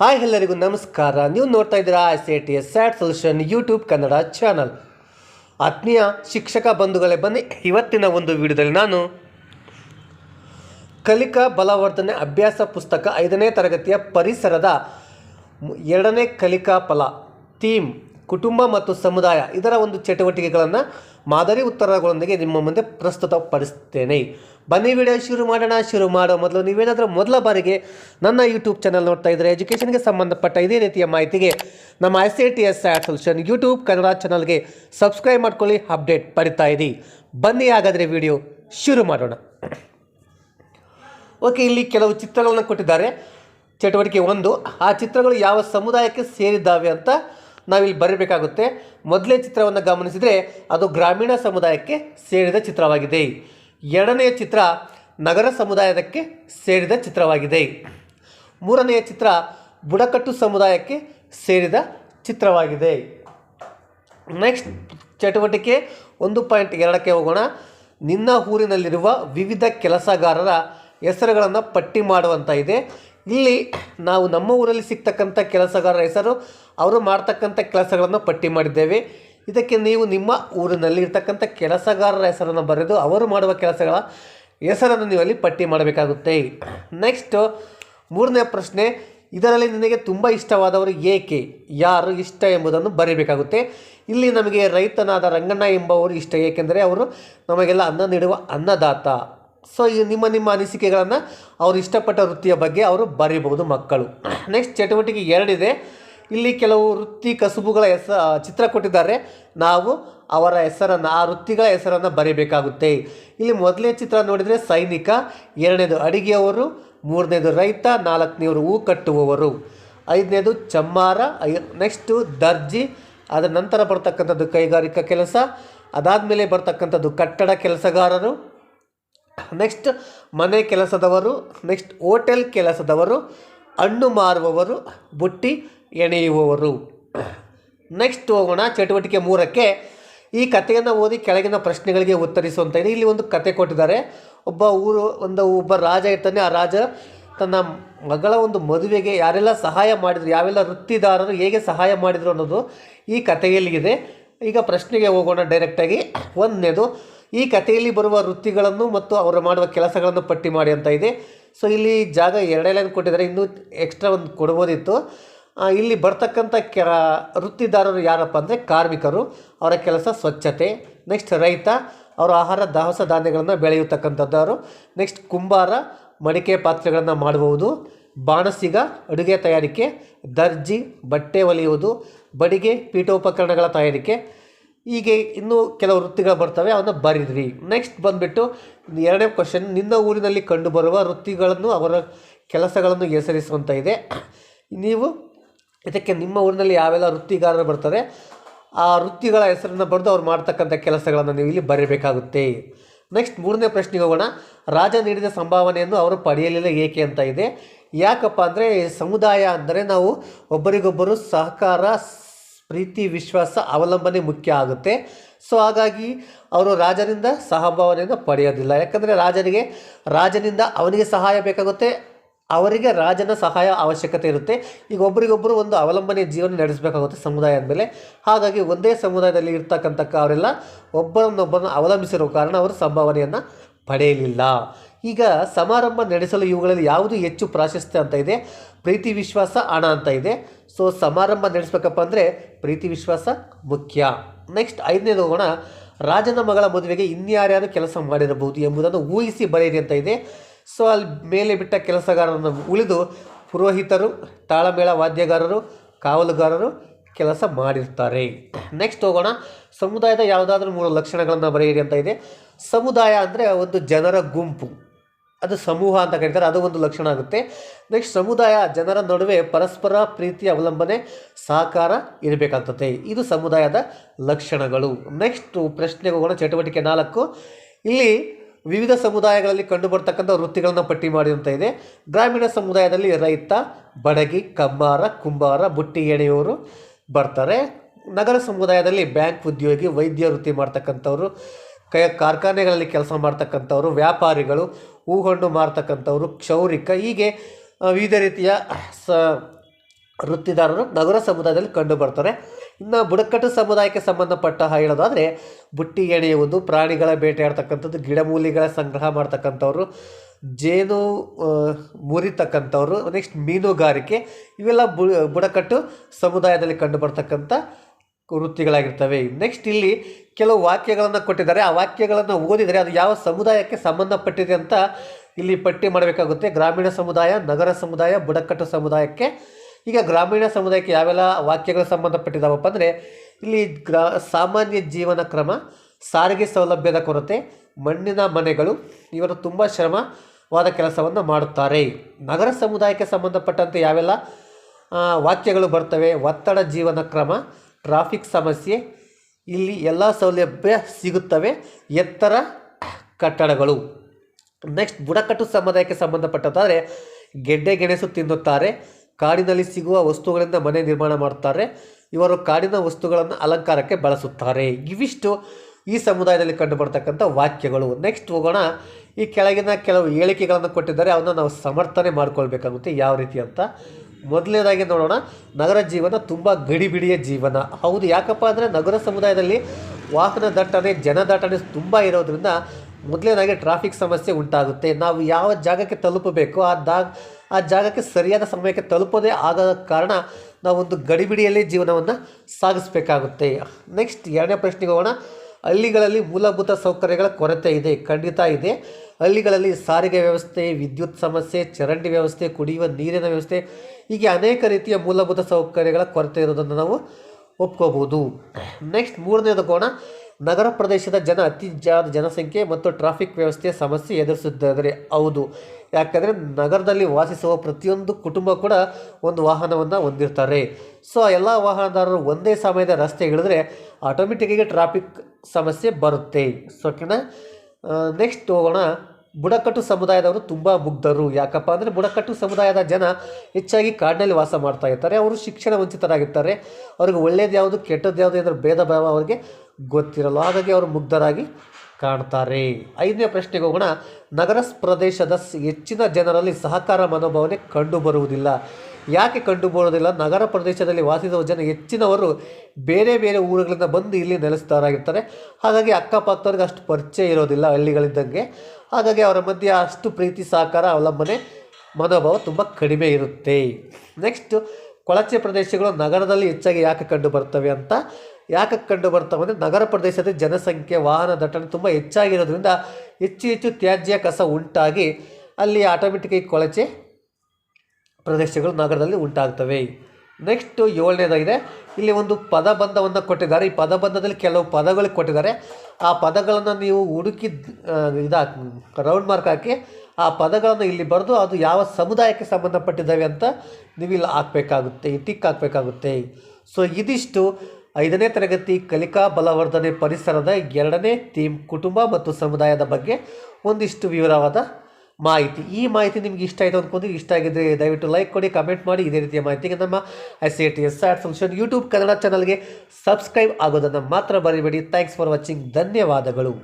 Hi ಎಲ್ಲರಿಗೂ ನಮಸ್ಕಾರ. ನೀವು ನೋಡ್ತಾ ಇದ್ದೀರಾ S A T S sat solution YouTube Kannada channel ಆತ್ಮೀಯ ಶಿಕ್ಷಕ ಬಂಧುಗಳೇ, ಬನ್ನಿ. ಇವತ್ತಿನ ಒಂದು ವಿಡಿಯೋದಲ್ಲಿ ನಾನು ಕಲಿಕಾ ಬಲವರ್ಧನೆ ಅಭ್ಯಾಸ ಪುಸ್ತಕ ಐದನೇ ತರಗತಿಯ ಪರಿಸರದ ಎರಡನೇ ಕಲಿಕಾ ಫಲ, ಥೀಮ್, ಕುಟುಂಬ ಮತ್ತು ಸಮುದಾಯ ಇದರ ಒಂದು ಚಟುವಟಿಕೆಗಳನ್ನು ಮಾದರಿ ಉತ್ತರಗಳೊಂದಿಗೆ ನಿಮ್ಮ ಮುಂದೆ ಪ್ರಸ್ತುತಪಡಿಸ್ತೇನೆ ಬನ್ನಿ ವಿಡಿಯೋ ಶುರು ಮಾಡೋಣ, ಶುರು ಮಾಡೋ ಮೊದಲು ನೀವೇನಾದರೂ ಮೊದಲ ಬಾರಿಗೆ ನನ್ನ ಯೂಟ್ಯೂಬ್ ಚಾನಲ್ ನೋಡ್ತಾ ಇದ್ದರೆ ಎಜುಕೇಷನ್ಗೆ ಸಂಬಂಧಪಟ್ಟ ಇದೇ ರೀತಿಯ ಮಾಹಿತಿಗೆ ನಮ್ಮ S A T S add solution YouTube Kannada ಚಾನಲ್ಗೆ ಸಬ್ಸ್ಕ್ರೈಬ್ ಮಾಡ್ಕೊಳ್ಳಿ ಅಪ್ಡೇಟ್ ಪಡಿತಾ ಇರಿ. ಬನ್ನಿ ಹಾಗಾದರೆ ವಿಡಿಯೋ ಶುರು ಮಾಡೋಣ. ಓಕೆ ಇಲ್ಲಿ ಕೆಲವು ಚಿತ್ರಗಳನ್ನು ಕೊಟ್ಟಿದ್ದಾರೆ. ಚಟುವಟಿಕೆ ಒಂದು, ಆ ಚಿತ್ರಗಳು ಯಾವ ಸಮುದಾಯಕ್ಕೆ ಸೇರಿದ್ದಾವೆ ಅಂತ ನಾವಿಲ್ಲಿ ಬರೀಬೇಕಾಗುತ್ತೆ. ಮೊದಲೇ ಚಿತ್ರವನ್ನು ಗಮನಿಸಿದರೆ ಅದು ಗ್ರಾಮೀಣ ಸಮುದಾಯಕ್ಕೆ ಸೇರಿದ ಚಿತ್ರವಾಗಿದೆ. ಎರಡನೆಯ ಚಿತ್ರ ನಗರ ಸಮುದಾಯಕ್ಕೆ ಸೇರಿದ ಚಿತ್ರವಾಗಿದೆ. ಮೂರನೆಯ ಚಿತ್ರ ಬುಡಕಟ್ಟು ಸಮುದಾಯಕ್ಕೆ ಸೇರಿದ ಚಿತ್ರವಾಗಿದೆ. ನೆಕ್ಸ್ಟ್ ಚಟುವಟಿಕೆ ಒಂದು ಪಾಯಿಂಟ್ ಎರಡಕ್ಕೆ ಹೋಗೋಣ. ನಿನ್ನ ಊರಿನಲ್ಲಿರುವ ವಿವಿಧ ಕೆಲಸಗಾರರ ಹೆಸರುಗಳನ್ನು ಪಟ್ಟಿ ಮಾಡುವಂಥ ಇದೆ. ಇಲ್ಲಿ ನಾವು ನಮ್ಮ ಊರಲ್ಲಿ ಸಿಗ್ತಕ್ಕಂಥ ಕೆಲಸಗಾರರ ಹೆಸರು, ಅವರು ಮಾಡ್ತಕ್ಕಂಥ ಕೆಲಸಗಳನ್ನು ಪಟ್ಟಿ ಮಾಡಿದ್ದೇವೆ. ಇದಕ್ಕೆ ನೀವು ನಿಮ್ಮ ಊರಿನಲ್ಲಿ ಇರ್ತಕ್ಕಂಥ ಕೆಲಸಗಾರರ ಹೆಸರನ್ನು ಬರೆದು ಅವರು ಮಾಡುವ ಕೆಲಸಗಳ ಹೆಸರನ್ನು ನೀವು ಅಲ್ಲಿ ಪಟ್ಟಿ ಮಾಡಬೇಕಾಗುತ್ತೆ. ನೆಕ್ಸ್ಟು ಮೂರನೇ ಪ್ರಶ್ನೆ, ಇದರಲ್ಲಿ ನಿನಗೆ ತುಂಬ ಇಷ್ಟವಾದವರು ಏಕೆ, ಯಾರು ಇಷ್ಟ ಎಂಬುದನ್ನು ಬರೀಬೇಕಾಗುತ್ತೆ. ಇಲ್ಲಿ ನಮಗೆ ರೈತನಾದ ರಂಗಣ್ಣ ಎಂಬವರು ಇಷ್ಟ, ಏಕೆಂದರೆ ಅವರು ನಮಗೆಲ್ಲ ಅನ್ನ ನೀಡುವ ಅನ್ನದಾತ. ಸೊ ಈ ನಿಮ್ಮ ನಿಮ್ಮ ಅನಿಸಿಕೆಗಳನ್ನು ಅವರು ಇಷ್ಟಪಟ್ಟ ವೃತ್ತಿಯ ಬಗ್ಗೆ ಅವರು ಬರೀಬಹುದು ಮಕ್ಕಳು. ನೆಕ್ಸ್ಟ್ ಚಟುವಟಿಕೆ ಎರಡಿದೆ. ಇಲ್ಲಿ ಕೆಲವು ವೃತ್ತಿ ಕಸುಬುಗಳ ಹೆಸ ಚಿತ್ರ ಕೊಟ್ಟಿದ್ದಾರೆ. ನಾವು ಅವರ ಹೆಸರನ್ನು, ಆ ವೃತ್ತಿಗಳ ಹೆಸರನ್ನು ಬರೀಬೇಕಾಗುತ್ತೆ. ಇಲ್ಲಿ ಮೊದಲನೇ ಚಿತ್ರ ನೋಡಿದರೆ ಸೈನಿಕ, ಎರಡನೇದು ಅಡಿಗೆಯವರು, ಮೂರನೇದು ರೈತ, ನಾಲ್ಕನೇವರು ಹೂ ಕಟ್ಟುವವರು. ಐದನೇದು ಚಮ್ಮಾರ, ಐ ನೆಕ್ಸ್ಟು ದರ್ಜಿ. ಅದರ ನಂತರ ಬರ್ತಕ್ಕಂಥದ್ದು ಕೈಗಾರಿಕಾ ಕೆಲಸ. ಅದಾದಮೇಲೆ ಬರ್ತಕ್ಕಂಥದ್ದು ಕಟ್ಟಡ ಕೆಲಸಗಾರರು. ನೆಕ್ಸ್ಟ್ ಮನೆ ಕೆಲಸದವರು ನೆಕ್ಸ್ಟ್ ಹೋಟೆಲ್ ಕೆಲಸದವರು, ಹಣ್ಣು ಮಾರುವವರು, ಬುಟ್ಟಿ ಎಣೆಯುವವರು ನೆಕ್ಸ್ಟ್ ಹೋಗೋಣ, ಚಟುವಟಿಕೆ ಮೂರಕ್ಕೆ. ಈ ಕಥೆಯನ್ನು ಓದಿ ಕೆಳಗಿನ ಪ್ರಶ್ನೆಗಳಿಗೆ ಉತ್ತರಿಸುವಂತ ಇದೆ ಇಲ್ಲಿ ಒಂದು ಕತೆ ಕೊಟ್ಟಿದ್ದಾರೆ. ಒಬ್ಬ ಊರು, ಒಂದು ಒಬ್ಬ ರಾಜ ಇರ್ತಾನೆ. ಆ ರಾಜ ತನ್ನ ಮಗಳ ಒಂದು ಮದುವೆಗೆ ಯಾರೆಲ್ಲ ಸಹಾಯ ಮಾಡಿದರು, ಯಾವೆಲ್ಲ ವೃತ್ತಿದಾರರು ಹೇಗೆ ಸಹಾಯ ಮಾಡಿದರು ಅನ್ನೋದು ಈ ಕಥೆಯಲ್ಲಿ ಇದೆ ಈಗ ಪ್ರಶ್ನೆಗೆ ಹೋಗೋಣ ಡೈರೆಕ್ಟಾಗಿ ಒಂದನೇದು ಈ ಕಥೆಯಲ್ಲಿ ಬರುವ ವೃತ್ತಿಗಳನ್ನು ಮತ್ತು ಅವರು ಮಾಡುವ ಕೆಲಸಗಳನ್ನು ಪಟ್ಟಿ ಮಾಡಿ ಅಂತ ಇದೆ. ಸೊ ಇಲ್ಲಿ ಜಾಗ ಎರಡೇ ಲೈನ್ ಕೊಟ್ಟಿದ್ದಾರೆ. ಇನ್ನೂ ಎಕ್ಸ್ಟ್ರಾ ಒಂದು ಕೊಡ್ಬೋದಿತ್ತು. ಇಲ್ಲಿ ಬರ್ತಕ್ಕಂಥ ಕೆ ವೃತ್ತಿದಾರರು ಯಾರಪ್ಪ ಅಂದರೆ ಕಾರ್ಮಿಕರು. ಅವರ ಕೆಲಸ ಸ್ವಚ್ಛತೆ. ನೆಕ್ಸ್ಟ್ ರೈತ. ಅವರ ಆಹಾರ, ದವಸ ಧಾನ್ಯಗಳನ್ನು ಬೆಳೆಯತಕ್ಕಂಥದ್ದವರು ನೆಕ್ಸ್ಟ್ ಕುಂಬಾರ. ಮಡಿಕೆ ಪಾತ್ರೆಗಳನ್ನು ಮಾಡುವುದು ಬಾಣಸಿಗ, ಅಡುಗೆ ತಯಾರಿಕೆ. ದರ್ಜಿ, ಬಟ್ಟೆ ಹೊಲಿಯುವುದು ಬಡಿಗೆ, ಪೀಠೋಪಕರಣಗಳ ತಯಾರಿಕೆ. ಹೀಗೆ ಇನ್ನೂ ಕೆಲವು ವೃತ್ತಿಗಳು ಬರ್ತವೆ, ಅವನ್ನ ಬರೀರಿ ನೆಕ್ಸ್ಟ್ ಬಂದುಬಿಟ್ಟು ಎರಡನೇ ಕ್ವಶನ್ ನಿನ್ನ ಊರಿನಲ್ಲಿ ಕಂಡುಬರುವ ವೃತ್ತಿಗಳನ್ನು ಅವರ ಕೆಲಸಗಳನ್ನು ಹೆಸರಿಸುವಂಥ ಇದೆ. ನೀವು ಇದಕ್ಕೆ ನಿಮ್ಮ ಊರಿನಲ್ಲಿ ಯಾವೆಲ್ಲ ವೃತ್ತಿಗಾರರು ಬರ್ತಾರೆ, ಆ ವೃತ್ತಿಗಳ ಹೆಸರನ್ನು ಬರೆದು ಅವ್ರು ಮಾಡ್ತಕ್ಕಂಥ ಕೆಲಸಗಳನ್ನು ನೀವು ಇಲ್ಲಿ ಬರೀಬೇಕಾಗುತ್ತೆ. ನೆಕ್ಸ್ಟ್ ಮೂರನೇ ಪ್ರಶ್ನೆಗೆ ಹೋಗೋಣ. ರಾಜ ನೀಡಿದ ಸಂಭಾವನೆಯನ್ನು ಅವರು ಪಡೆಯಲಿಲ್ಲ ಏಕೆ ಅಂತ ಇದೆ. ಯಾಕಪ್ಪ ಅಂದರೆ ಸಮುದಾಯ ಅಂದರೆ ನಾವು ಒಬ್ಬರಿಗೊಬ್ಬರು ಸಹಕಾರ ಪ್ರೀತಿ, ವಿಶ್ವಾಸ ಅವಲಂಬನೆ ಮುಖ್ಯ ಆಗುತ್ತೆ. ಸೊ ಹಾಗಾಗಿ ಅವರು ರಾಜನಿಂದ ಸಹಭಾವನೆಯನ್ನು ಪಡೆಯೋದಿಲ್ಲ. ಯಾಕಂದರೆ ರಾಜನಿಗೆ, ರಾಜನಿಂದ ಅವನಿಗೆ ಸಹಾಯ ಬೇಕಾಗುತ್ತೆ. ಅವರಿಗೆ ರಾಜನ ಸಹಾಯ ಅವಶ್ಯಕತೆ ಇರುತ್ತೆ. ಈಗ ಒಬ್ರಿಗೊಬ್ಬರು ಒಂದು ಅವಲಂಬನೆ ಜೀವನ ನಡೆಸಬೇಕಾಗುತ್ತೆ ಸಮುದಾಯದ ಮೇಲೆ. ಹಾಗಾಗಿ ಒಂದೇ ಸಮುದಾಯದಲ್ಲಿ ಇರ್ತಕ್ಕಂಥ ಅವರೆಲ್ಲ ಒಬ್ಬರನ್ನೊಬ್ಬರನ್ನ ಅವಲಂಬಿಸಿರೋ ಕಾರಣ ಅವರು ಸಂಭಾವನೆಯನ್ನು ಪಡೆಯಲಿಲ್ಲ. ಈಗ ಸಮಾರಂಭ ನಡೆಸಲು ಇವುಗಳಲ್ಲಿ ಯಾವುದು ಹೆಚ್ಚು ಪ್ರಾಶಸ್ತ್ಯ ಅಂತ ಇದೆ? ಪ್ರೀತಿ ವಿಶ್ವಾಸ, ಹಣ ಅಂತ ಇದೆ. ಸೊ ಸಮಾರಂಭ ನಡೆಸಬೇಕಪ್ಪ ಅಂದರೆ ಪ್ರೀತಿ ವಿಶ್ವಾಸ ಮುಖ್ಯ. ನೆಕ್ಸ್ಟ್ ಐದನೇದು ಹೋಗೋಣ. ರಾಜನ ಮಗಳ ಮದುವೆಗೆ ಇನ್ಯಾರ್ಯಾರು ಕೆಲಸ ಮಾಡಿರಬಹುದು ಎಂಬುದನ್ನು ಊಹಿಸಿ ಬರೆಯಿರಿ ಅಂತ ಇದೆ. ಸೊ ಅಲ್ಲಿ ಮೇಲೆ ಬಿಟ್ಟ ಕೆಲಸಗಾರರನ್ನು ಉಳಿದು ಪುರೋಹಿತರು, ತಾಳಮೇಳ ವಾದ್ಯಗಾರರು, ಕಾವಲುಗಾರರು ಕೆಲಸ ಮಾಡಿರ್ತಾರೆ. ನೆಕ್ಸ್ಟ್ ಹೋಗೋಣ. ಸಮುದಾಯದ ಯಾವುದಾದ್ರೂ ಮೂರು ಲಕ್ಷಣಗಳನ್ನು ಬರೆಯಿರಿ ಅಂತ ಇದೆ. ಸಮುದಾಯ ಅಂದರೆ ಒಂದು ಜನರ ಗುಂಪು. ಅದು ಸಮೂಹ ಅಂತ ಕರೀತಾರೆ, ಅದು ಒಂದು ಲಕ್ಷಣ ಆಗುತ್ತೆ. ನೆಕ್ಸ್ಟ್ ಸಮುದಾಯ, ಜನರ ನಡುವೆ ಪರಸ್ಪರ ಪ್ರೀತಿ ಅವಲಂಬನೆ, ಸಹಕಾರ ಇರಬೇಕಾಗ್ತದೆ ಇದು ಸಮುದಾಯದ ಲಕ್ಷಣಗಳು. ನೆಕ್ಸ್ಟ್ ಪ್ರಶ್ನೆಗೆ ಹೋಗೋಣ, ಚಟುವಟಿಕೆ ನಾಲ್ಕು. ಇಲ್ಲಿ ವಿವಿಧ ಸಮುದಾಯಗಳಲ್ಲಿ ಕಂಡುಬರ್ತಕ್ಕಂಥ ವೃತ್ತಿಗಳನ್ನು ಪಟ್ಟಿ ಮಾಡಿ ಅಂತ ಇದೆ. ಗ್ರಾಮೀಣ ಸಮುದಾಯದಲ್ಲಿ ರೈತ, ಬಡಗಿ, ಕಮ್ಮಾರ, ಕುಂಬಾರ, ಬುಟ್ಟಿ ಎಣೆಯವರು ಬರ್ತಾರೆ. ನಗರ ಸಮುದಾಯದಲ್ಲಿ ಬ್ಯಾಂಕ್ ಉದ್ಯೋಗಿ, ವೈದ್ಯ ವೃತ್ತಿ ಮಾಡ್ತಕ್ಕಂಥವ್ರು, ಕೈ, ಕಾರ್ಖಾನೆಗಳಲ್ಲಿ ಕೆಲಸ ಮಾಡ್ತಕ್ಕಂಥವ್ರು, ವ್ಯಾಪಾರಿಗಳು, ಹೂಹಣ್ಣು ಮಾರ್ತಕ್ಕಂಥವ್ರು, ಕ್ಷೌರಿಕ, ಹೀಗೆ ವಿವಿಧ ರೀತಿಯ ಸ, ವೃತ್ತಿದಾರರು ನಗರ ಸಮುದಾಯದಲ್ಲಿ ಕಂಡು ಬರ್ತಾರೆ. ಇನ್ನು ಬುಡಕಟ್ಟು ಸಮುದಾಯಕ್ಕೆ ಸಂಬಂಧಪಟ್ಟ ಹೇಳೋದಾದರೆ, ಬುಟ್ಟಿ ಎಣೆಯುವುದು, ಪ್ರಾಣಿಗಳ ಬೇಟೆಯಾಡ್ತಕ್ಕಂಥದ್ದು, ಗಿಡಮೂಲಿಗಳ ಸಂಗ್ರಹ ಮಾಡ್ತಕ್ಕಂಥವ್ರು, ಜೇನು ಮುರಿತಕ್ಕಂಥವ್ರು, ನೆಕ್ಸ್ಟ್ ಮೀನುಗಾರಿಕೆ, ಇವೆಲ್ಲ ಬುಡಕಟ್ಟು ಸಮುದಾಯದಲ್ಲಿ ಕಂಡು ಬರ್ತಕ್ಕಂಥ ವೃತ್ತಿಗಳಾಗಿರ್ತವೆ ನೆಕ್ಸ್ಟ್ ಇಲ್ಲಿ ಕೆಲವು ವಾಕ್ಯಗಳನ್ನು ಕೊಟ್ಟಿದ್ದಾರೆ. ಆ ವಾಕ್ಯಗಳನ್ನು ಓದಿದರೆ ಅದು ಯಾವ ಸಮುದಾಯಕ್ಕೆ ಸಂಬಂಧಪಟ್ಟಿದೆ ಅಂತ ಇಲ್ಲಿ ಪಟ್ಟಿ ಮಾಡಬೇಕಾಗುತ್ತೆ. ಗ್ರಾಮೀಣ ಸಮುದಾಯ, ನಗರ ಸಮುದಾಯ, ಬುಡಕಟ್ಟು ಸಮುದಾಯಕ್ಕೆ. ಈಗ ಗ್ರಾಮೀಣ ಸಮುದಾಯಕ್ಕೆ ಯಾವೆಲ್ಲ ವಾಕ್ಯಗಳು ಸಂಬಂಧಪಟ್ಟಿದ್ದಾವಪ್ಪ ಅಂದರೆ ಇಲ್ಲಿ ಗ್ರಾ, ಸಾಮಾನ್ಯ ಜೀವನ ಕ್ರಮ, ಸಾರಿಗೆ ಸೌಲಭ್ಯದ ಕೊರತೆ, ಮಣ್ಣಿನ ಮನೆಗಳು, ಇವರು ತುಂಬ ಶ್ರಮವಾದ ಕೆಲಸವನ್ನು ಮಾಡುತ್ತಾರೆ. ನಗರ ಸಮುದಾಯಕ್ಕೆ ಸಂಬಂಧಪಟ್ಟಂತೆ ಯಾವೆಲ್ಲ ವಾಕ್ಯಗಳು ಬರ್ತವೆ? ಒತ್ತಡ ಜೀವನ ಕ್ರಮ ಟ್ರಾಫಿಕ್ ಸಮಸ್ಯೆ, ಇಲ್ಲಿ ಎಲ್ಲ ಸೌಲಭ್ಯ ಸಿಗುತ್ತವೆ. ಎತ್ತರ ಕಟ್ಟಡಗಳು. ನೆಕ್ಸ್ಟ್ ಬುಡಕಟ್ಟು ಸಮುದಾಯಕ್ಕೆ ಸಂಬಂಧಪಟ್ಟದಾದರೆ ಗೆಡ್ಡೆ ಗೆಣಸು ತಿನ್ನುತ್ತಾರೆ. ಕಾಡಿನಲ್ಲಿ ಸಿಗುವ ವಸ್ತುಗಳಿಂದ ಮನೆ ನಿರ್ಮಾಣ ಮಾಡುತ್ತಾರೆ ಇವರು ಕಾಡಿನ ವಸ್ತುಗಳನ್ನು ಅಲಂಕಾರಕ್ಕೆ ಬಳಸುತ್ತಾರೆ. ಇವಿಷ್ಟು ಈ ಸಮುದಾಯದಲ್ಲಿ ಕಂಡುಬರ್ತಕ್ಕಂಥ ವಾಕ್ಯಗಳು. ನೆಕ್ಸ್ಟ್ ಹೋಗೋಣ. ಈ ಕೆಳಗಿನ ಕೆಲವು ಹೇಳಿಕೆಗಳನ್ನು ಕೊಟ್ಟಿದ್ದಾರೆ. ಅವನ್ನ ನಾವು ಸಮರ್ಥನೆ ಮಾಡ್ಕೊಳ್ಬೇಕಾಗುತ್ತೆ ಯಾವ ರೀತಿ ಅಂತ. ಮೊದಲನೇದಾಗಿ ನೋಡೋಣ, ನಗರ ಜೀವನ ತುಂಬ ಗಡಿಬಿಡಿಯ ಜೀವನ. ಹೌದು, ಯಾಕಪ್ಪ ಅಂದರೆ ನಗರ ಸಮುದಾಯದಲ್ಲಿ ವಾಹನ ದಟ್ಟಣೆ, ಜನ ದಟ್ಟಣೆ ತುಂಬ ಇರೋದ್ರಿಂದ ಮೊದಲನೇದಾಗಿ ಟ್ರಾಫಿಕ್ ಸಮಸ್ಯೆ ಉಂಟಾಗುತ್ತೆ. ನಾವು ಯಾವ ಜಾಗಕ್ಕೆ ತಲುಪಬೇಕು ಆ ದಾ, ಆ ಜಾಗಕ್ಕೆ ಸರಿಯಾದ ಸಮಯಕ್ಕೆ ತಲುಪೋದೇ ಆಗದ ಕಾರಣ ನಾವೊಂದು ಗಡಿಬಿಡಿಯಲ್ಲಿ ಜೀವನವನ್ನು ಸಾಗಿಸಬೇಕಾಗುತ್ತೆ. ನೆಕ್ಸ್ಟ್ ಎರಡನೇ ಪ್ರಶ್ನೆಗೆ ಹೋಗೋಣ. ಹಳ್ಳಿಗಳಲ್ಲಿ ಮೂಲಭೂತ ಸೌಕರ್ಯಗಳ ಕೊರತೆ ಇದೆ, ಖಂಡಿತ ಇದೆ. ಹಳ್ಳಿಗಳಲ್ಲಿ ಸಾರಿಗೆ ವ್ಯವಸ್ಥೆ, ವಿದ್ಯುತ್ ಸಮಸ್ಯೆ, ಚರಂಡಿ ವ್ಯವಸ್ಥೆ, ಕುಡಿಯುವ ನೀರಿನ ವ್ಯವಸ್ಥೆ, ಹೀಗೆ ಅನೇಕ ರೀತಿಯ ಮೂಲಭೂತ ಸೌಕರ್ಯಗಳ ಕೊರತೆ ಇರೋದನ್ನು ನಾವು ಒಪ್ಕೋಬೋದು. ನೆಕ್ಸ್ಟ್ ಮೂರನೇದು ಕೋಣ ನಗರ ಪ್ರದೇಶದ ಜನ ಅತಿ ಜಾದ ಜನಸಂಖ್ಯೆ ಮತ್ತು ಟ್ರಾಫಿಕ್ ವ್ಯವಸ್ಥೆಯ ಸಮಸ್ಯೆ ಎದುರಿಸುತ್ತಿದ್ದಾರೆ. ಹೌದು. ಯಾಕಂದರೆ ನಗರದಲ್ಲಿ ವಾಸಿಸುವ ಪ್ರತಿಯೊಂದು ಕುಟುಂಬ ಕೂಡ ಒಂದು ವಾಹನವನ್ನು ಹೊಂದಿರ್ತಾರೆ. ಸೊ ಆ ಎಲ್ಲ ವಾಹನದಾರರು ಒಂದೇ ಸಮಯದ ರಸ್ತೆ ಇಳಿದ್ರೆ ಆಟೋಮೆಟಿಕ್ಕಾಗಿ ಟ್ರಾಫಿಕ್ ಸಮಸ್ಯೆ ಬರುತ್ತೆ. ಸೊ ಓಕೆನಾ? ನೆಕ್ಸ್ಟ್ ಹೋಗೋಣ. ಬುಡಕಟ್ಟು ಸಮುದಾಯದವರು ತುಂಬ ಮುಗ್ಧರು. ಯಾಕಪ್ಪ ಅಂದರೆ ಬುಡಕಟ್ಟು ಸಮುದಾಯದ ಜನ ಹೆಚ್ಚಾಗಿ ಕಾಡಿನಲ್ಲಿ ವಾಸ ಮಾಡ್ತಾ ಇರ್ತಾರೆ. ಅವರು ಶಿಕ್ಷಣ ವಂಚಿತರಾಗಿರ್ತಾರೆ. ಅವ್ರಿಗೆ ಒಳ್ಳೇದು ಯಾವುದು, ಕೆಟ್ಟದ್ದು ಯಾವುದು ಅಂದರೆ ಭೇದ ಭಾವ ಅವರಿಗೆ ಗೊತ್ತಿರಲ್ಲ ಹಾಗಾಗಿ ಅವರು ಮುಗ್ಧರಾಗಿ ಕಾಣ್ತಾರೆ. ಐದನೇ ಪ್ರಶ್ನೆಗೆ ಹೋಗೋಣ. ನಗರ ಪ್ರದೇಶದ ಹೆಚ್ಚಿನ ಜನರಲ್ಲಿ ಸಹಕಾರ ಮನೋಭಾವನೆ ಕಂಡುಬರುವುದಿಲ್ಲ. ಯಾಕೆ ಕಂಡುಬರುವುದಿಲ್ಲ? ನಗರ ಪ್ರದೇಶದಲ್ಲಿ ವಾಸಿಸುವ ಜನ ಹೆಚ್ಚಿನವರು ಬೇರೆ ಬೇರೆ ಊರುಗಳಿಂದ ಬಂದು ಇಲ್ಲಿ ನೆಲೆಸ್ತಾರಾಗಿರ್ತಾರೆ ಹಾಗಾಗಿ ಅಕ್ಕಪಕ್ಕದವ್ರಿಗೆ ಅಷ್ಟು ಪರಿಚಯ ಇರೋದಿಲ್ಲ ಹಳ್ಳಿಗಳಿದ್ದಂಗೆ. ಹಾಗಾಗಿ ಅವರ ಮಧ್ಯೆ ಅಷ್ಟು ಪ್ರೀತಿ, ಸಹಕಾರ, ಅವಲಂಬನೆ, ಮನೋಭಾವ ತುಂಬ ಕಡಿಮೆ ಇರುತ್ತೆ. ನೆಕ್ಸ್ಟ್, ಕೊಳಚೆ ಪ್ರದೇಶಗಳು ನಗರದಲ್ಲಿ ಹೆಚ್ಚಾಗಿ ಯಾಕೆ ಕಂಡು ಬರ್ತವೆ ಅಂತ ಯಾಕೆ ಕಂಡು ಬರ್ತವೆ ಅಂದರೆ ನಗರ ಪ್ರದೇಶದ ಜನಸಂಖ್ಯೆ, ವಾಹನ ದಟ್ಟಣೆ ತುಂಬ ಹೆಚ್ಚಾಗಿರೋದ್ರಿಂದ ಹೆಚ್ಚು ಹೆಚ್ಚು ತ್ಯಾಜ್ಯ ಕಸ ಉಂಟಾಗಿ ಅಲ್ಲಿ ಆಟೋಮೆಟಿಕ್ ಕೊಳಚೆ ಪ್ರದೇಶಗಳು ನಗರದಲ್ಲಿ ಉಂಟಾಗ್ತವೆ. ನೆಕ್ಸ್ಟು ಏಳನೇದಾಗಿದೆ. ಇಲ್ಲಿ ಒಂದು ಪದಬಂಧವನ್ನು ಕೊಟ್ಟಿದ್ದಾರೆ. ಈ ಪದಬಂಧದಲ್ಲಿ ಕೆಲವು ಪದಗಳು ಕೊಟ್ಟಿದ್ದಾರೆ. ಆ ಪದಗಳನ್ನು ನೀವು ಹುಡುಕಿ ಇದಾ ರೌಂಡ್ ಮಾರ್ಕ್ ಹಾಕಿ ಆ ಪದಗಳನ್ನು ಇಲ್ಲಿ ಬರೆದು ಅದು ಯಾವ ಸಮುದಾಯಕ್ಕೆ ಸಂಬಂಧಪಟ್ಟಿದ್ದಾವೆ ಅಂತ ನೀವು ಇಲ್ಲಿ ಹಾಕಬೇಕಾಗುತ್ತೆ ಟಿಕ್ ಹಾಕಬೇಕಾಗುತ್ತೆ. ಸೊ ಇದಿಷ್ಟು ಐದನೇ ತರಗತಿ ಕಲಿಕಾ ಬಲವರ್ಧನೆ ಪರಿಸರದ ಎರಡನೇ ಥೀಮ್ ಕುಟುಂಬ ಮತ್ತು ಸಮುದಾಯದ ಬಗ್ಗೆ ಒಂದಿಷ್ಟು ವಿವರವಾದ ಮಾಹಿತಿ. ಈ ಮಾಹಿತಿ ನಿಮ್ಗೆ ಇಷ್ಟ ಆಯಿತು ಅಂದ್ಕೊಂಡು ಇಷ್ಟ ಆಗಿದ್ರೆ ದಯವಿಟ್ಟು ಲೈಕ್ ಕೊಡಿ ಕಮೆಂಟ್ ಮಾಡಿ. ಇದೇ ರೀತಿಯ ಮಾಹಿತಿಗೆ ನಮ್ಮ S A T S R function YouTube Kannada ಚಾನಲ್ಗೆ ಸಬ್ಸ್ಕ್ರೈಬ್ ಆಗೋದನ್ನು ಮಾತ್ರ ಬರಿಬೇಡಿ ಥ್ಯಾಂಕ್ಸ್ ಫಾರ್ ವಾಚಿಂಗ್ ಧನ್ಯವಾದಗಳು.